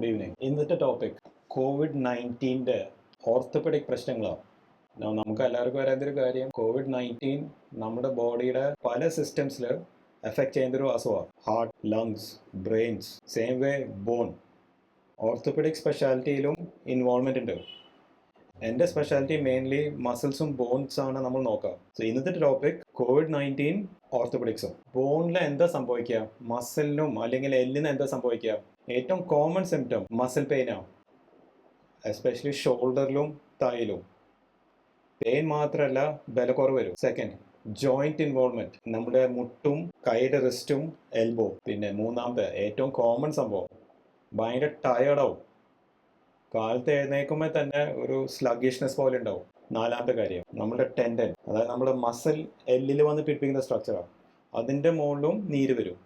Good evening ഇന്നത്തെ topic covid നയന്റീന്റെ orthopaedic പ്രശ്നങ്ങളാണ്. നമുക്ക് എല്ലാവർക്കും അറിയാത്തൊരു കാര്യം കോവിഡ് നയന്റീൻ നമ്മുടെ ബോഡിയുടെ പല സിസ്റ്റംസിൽ എഫക്റ്റ് ചെയ്യുന്നൊരു അസുഖമാണ്. Heart lungs brains same way bone orthopaedic സ്പെഷ്യാലിറ്റിയിലും involvement ഉണ്ട്. എന്റെ സ്പെഷ്യാലിറ്റി മെയിൻലി മസിൽസും ബോൺസ് ആണ് നമ്മൾ നോക്കുക. സോ ഇന്നത്തെ ടോപ്പിക് കോവിഡ് നയന്റീൻ ഓർത്തോപെഡിക്സും ബോണിൽ എന്താ സംഭവിക്കുക? മസിലിനും അല്ലെങ്കിൽ എല്ലിന് എന്താ സംഭവിക്കുക? ഏറ്റവും കോമൺ സിംറ്റം മസിൽ പെയിനാണ് എസ്പെഷ്യലി ഷോൾഡറിലും തായിലും പെയിൻ മാത്രമല്ല ബലക്കുറവ് വരും. സെക്കൻഡ് ജോയിന്റ് ഇൻവോൾവ്മെന്റ് നമ്മുടെ മുട്ടും കൈയുടെ റിസ്റ്റും എൽബോ പിന്നെ മൂന്നാമത്തെ ഏറ്റവും കോമൺ സംഭവം. ഭയങ്കര ടയേർഡാവും കാലത്ത് എഴുന്നേക്കുമ്പോൾ തന്നെ ഒരു സ്ലഗിഷ്നെസ് പോലെ ഉണ്ടാവും. നാലാമത്തെ കാര്യം നമ്മുടെ ടെൻഡൻ അതായത് നമ്മുടെ മസിൽ എല്ലിൽ വന്ന് പിടിപ്പിക്കുന്ന സ്ട്രക്ചറാണ് അതിന്റെ മുകളിലും നീര് വരും.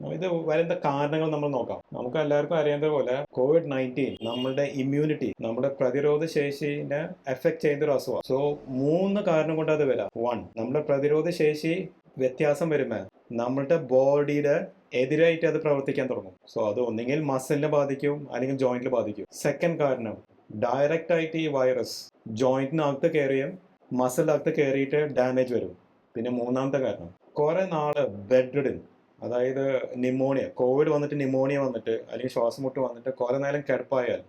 ഇത് വരുന്ന കാരണങ്ങൾ നമ്മൾ നോക്കാം. നമുക്ക് എല്ലാവർക്കും അറിയാവുന്ന പോലെ കോവിഡ് നയന്റീൻ നമ്മുടെ ഇമ്മ്യൂണിറ്റി നമ്മുടെ പ്രതിരോധ ശേഷിനെ എഫക്ട് ചെയ്യുന്ന ഒരു അസുഖം. സോ മൂന്ന് കാരണം കൊണ്ട് അത് വരാം. വൺ നമ്മുടെ പ്രതിരോധ ശേഷി വ്യത്യാസം വരുമ്പോൾ നമ്മുടെ ബോഡിയുടെ എതിരായിട്ട് അത് പ്രവർത്തിക്കാൻ തുടങ്ങും. സോ അത് ഒന്നുകിൽ മസിലിനെ ബാധിക്കും അല്ലെങ്കിൽ ജോയിന്റിൽ ബാധിക്കും. സെക്കൻഡ് കാരണം ഡയറക്റ്റ് ആയിട്ട് ഈ വൈറസ് ജോയിന്റിനകത്ത് കയറിയും മസിലിനകത്ത് കയറിയിട്ട് ഡാമേജ് വരും. പിന്നെ മൂന്നാമത്തെ കാരണം കുറെ നാൾ ബെഡ് അതായത് നിമോണിയ കോവിഡ് വന്നിട്ട് നിമോണിയ വന്നിട്ട് അല്ലെങ്കിൽ ശ്വാസമുട്ട് വന്നിട്ട് കുറെ നേരം കിടപ്പായാൽ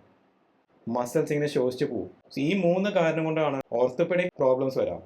മസിൽസ് ഇങ്ങനെ ശോഷിച്ചു പോകും ഈ മൂന്ന് കാരണം കൊണ്ടാണ് ഓർത്തോപെഡിക് പ്രോബ്ലംസ് വരാം.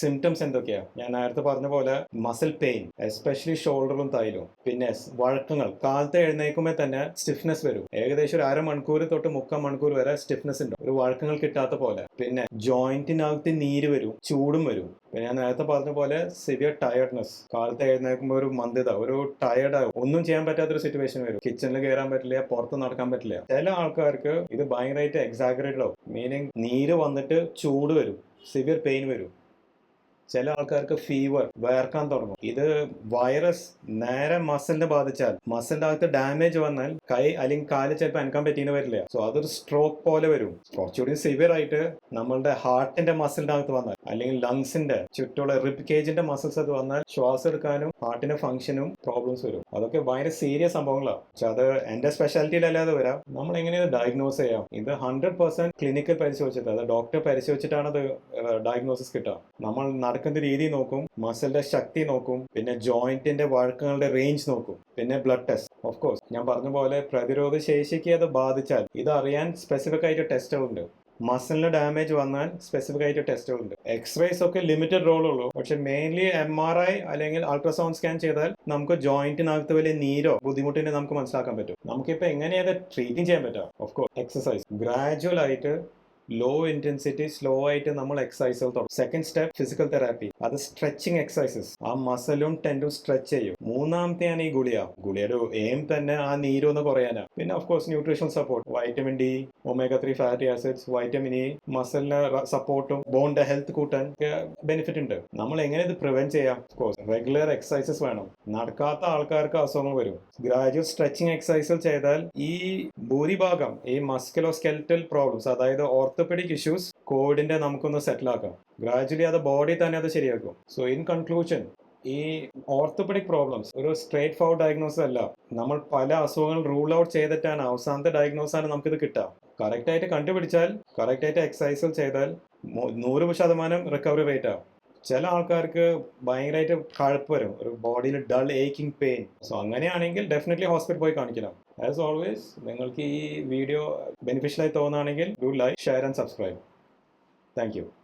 സിംറ്റംസ് എന്തൊക്കെയാ? ഞാൻ നേരത്തെ പറഞ്ഞ പോലെ മസിൽ പെയിൻ എസ്പെഷ്യലി ഷോൾഡറും തൈലും പിന്നെ വഴക്കങ്ങൾ. കാലത്തെ എഴുന്നേക്കുമ്പോൾ തന്നെ സ്റ്റിഫ്നെസ് വരും. ഏകദേശം ഒരു അര മണിക്കൂർ തൊട്ട് മുക്കാൽ മണിക്കൂർ വരെ സ്റ്റിഫ്നെസ് ഉണ്ട്. ഒരു വഴക്കങ്ങൾ കിട്ടാത്ത പോലെ. പിന്നെ ജോയിന്റിനകത്ത് നീര് വരും ചൂടും വരും. പിന്നെ ഞാൻ നേരത്തെ പറഞ്ഞ പോലെ സിവിയർ ടയർഡ്നെസ് കാലത്തെ എഴുന്നേൽക്കുമ്പോൾ ഒരു മന്ദത ഒരു ടയർഡ് ആകും ഒന്നും ചെയ്യാൻ പറ്റാത്തൊരു സിറ്റുവേഷൻ വരും. കിച്ചണിൽ കയറാൻ പറ്റില്ല പുറത്ത് നടക്കാൻ പറ്റില്ല. ചില ആൾക്കാർക്ക് ഇത് ഭയങ്കരമായിട്ട് എക്സാഗ്രേറ്റഡ് ആവും. മീനിങ് നീര് വന്നിട്ട് ചൂട് വരും. സിവിയർ പെയിൻ വരും. ചില ആൾക്കാർക്ക് ഫീവർ വയർക്കാൻ തുടങ്ങും. ഇത് വൈറസ് നേരെ മസിലിനെ ബാധിച്ചാൽ മസിലിന്റെ അകത്ത് ഡാമേജ് വന്നാൽ കൈ അല്ലെങ്കിൽ കാൽ ചിലപ്പോൾ അനക്കാൻ പറ്റിയെന്ന് വരില്ല. സോ അതൊരു സ്ട്രോക്ക് പോലെ വരും. കുറച്ചുകൂടി സിവിയർ ആയിട്ട് നമ്മളുടെ ഹാർട്ടിന്റെ മസിലിന്റെ അകത്ത് വന്നാൽ അല്ലെങ്കിൽ ലങ്സിന്റെ ചുറ്റുള്ള റിബ് കേജിന്റെ മസിൽസ് അത് വന്നാൽ ശ്വാസം എടുക്കാനും ഹാർട്ടിന്റെ ഫംഗ്ഷനും പ്രോബ്ലംസ് വരും. അതൊക്കെ ഭയങ്കര സീരിയസ് സംഭവങ്ങളാണ് പക്ഷെ അത് എന്റെ സ്പെഷ്യാലിറ്റിയിലല്ലാതെ വരാം. നമ്മൾ എങ്ങനെയാണ് ഡയഗ്നോസ് ചെയ്യാം? ഇത് ഹൺഡ്രഡ് പെർസെന്റ് ക്ലിനിക്കൽ പരിശോധിച്ചിട്ട് അത് ഡോക്ടർ പരിശോധിച്ചിട്ടാണ് അത് ഡയഗ്നോസിസ് കിട്ടുക. നമ്മൾ നടക്കുന്ന രീതി നോക്കും മസിലിന്റെ ശക്തി നോക്കും പിന്നെ ജോയിന്റിന്റെ വഴക്കങ്ങളുടെ റേഞ്ച് നോക്കും പിന്നെ ബ്ലഡ് ടെസ്റ്റ് ഓഫ് കോഴ്സ് ഞാൻ പറഞ്ഞ പോലെ പ്രതിരോധ ശേഷിക്ക് അത് ബാധിച്ചാൽ ഇത് അറിയാൻ സ്പെസിഫിക് ആയിട്ട് ടെസ്റ്റുകളുണ്ട് മസിലിന് ഡാമേജ് വന്നാൽ സ്പെസിഫിക് ആയിട്ട് ടെസ്റ്റുകളുണ്ട് എക്സ്റേസ് ഒക്കെ ലിമിറ്റഡ് റോൾ ഉള്ളൂ. പക്ഷെ മെയിൻലി എം ആർ ഐ അല്ലെങ്കിൽ അൾട്രാസൗണ്ട് സ്കാൻ ചെയ്താൽ നമുക്ക് ജോയിന്റിനകത്ത് വലിയ നീരോ ബുദ്ധിമുട്ടിനെ നമുക്ക് മനസ്സിലാക്കാൻ പറ്റും. നമുക്കിപ്പോൾ എങ്ങനെയത് ട്രീറ്റിംഗ് ചെയ്യാൻ പറ്റുക? ഓഫ് കോഴ്സ് എക്സസൈസ് ഗ്രാജുവൽ ആയിട്ട് ലോ ഇന്റൻസിറ്റി സ്ലോ ആയിട്ട് നമ്മൾ എക്സസൈസുകൾ തുടങ്ങും. സെക്കൻഡ് സ്റ്റെപ്പ് ഫിസിക്കൽ തെറാപ്പി അത് സ്ട്രെച്ചിങ് എക്സസൈസസ് ആ മസലും ടെൻഡും സ്ട്രെച്ച് ചെയ്യും. മൂന്നാമത്തെയാണ് ഈ ഗുളിയ ഗുളിയുടെ എയിം തന്നെ ആ നീരൊന്ന് കുറയാനാ. പിന്നെ of course nutrition support vitamin D omega three fatty acids vitamin E മസലിന് സപ്പോർട്ടും ബോണിന്റെ ഹെൽത്ത് കൂട്ടാൻ ബെനിഫിറ്റ് ഉണ്ട്. നമ്മൾ എങ്ങനെ ഇത് പ്രിവെന്റ് ചെയ്യാം? കോഴ്സ് റെഗുലർ എക്സസൈസസ് വേണം. നടക്കാത്ത ആൾക്കാർക്ക് അസുഖങ്ങൾ വരും. ഗ്രാജുവൽ സ്ട്രെച്ചിങ് എക്സസൈസുകൾ ചെയ്താൽ ഈ ഭൂരിഭാഗം ഈ മസ്കുലോ സ്കെൽറ്റൽ പ്രോബ്ലംസ് അതായത് ഓർത്തോപെഡിക് ഇഷ്യൂസ് കോവിഡിന്റെ നമുക്കൊന്ന് സെറ്റിൽ ആക്കാം. ഗ്രാജുവലി അത് ബോഡി തന്നെ അത് ശരിയാക്കും. സോ ഇൻ കൺക്ലൂഷൻ ഈ ഓർത്തോപെഡിക് പ്രോബ്ലംസ് ഒരു സ്ട്രേറ്റ് ഫോർവേഡ് ഡയഗ്നോസ് അല്ല. നമ്മൾ പല അസുഖങ്ങൾ റൂൾ ഔട്ട് ചെയ്തിട്ടാണ് അവസാനത്തെ ഡയഗ്നോസ് ആണ് നമുക്കിത് കിട്ടുക കറക്റ്റ് ആയിട്ട് കണ്ടുപിടിച്ചാൽ കറക്റ്റ് ആയിട്ട് എക്സസൈസുകൾ ചെയ്താൽ നൂറ് ശതമാനം റിക്കവറി റേറ്റ് ആവും ചില ആൾക്കാർക്ക് ഭയങ്കരമായിട്ട് കഴപ്പ് വരും. ഒരു ബോഡിയിൽ ഡൾ ഏക്കിംഗ് പെയിൻ സോ അങ്ങനെയാണെങ്കിൽ ഡെഫിനറ്റ്ലി ഹോസ്പിറ്റൽ പോയി കാണിക്കണം. ആസ് ഓൾവേസ് നിങ്ങൾക്ക് ഈ വീഡിയോ ബെനിഫിഷ്യലായി തോന്നുകയാണെങ്കിൽ do like share and subscribe thank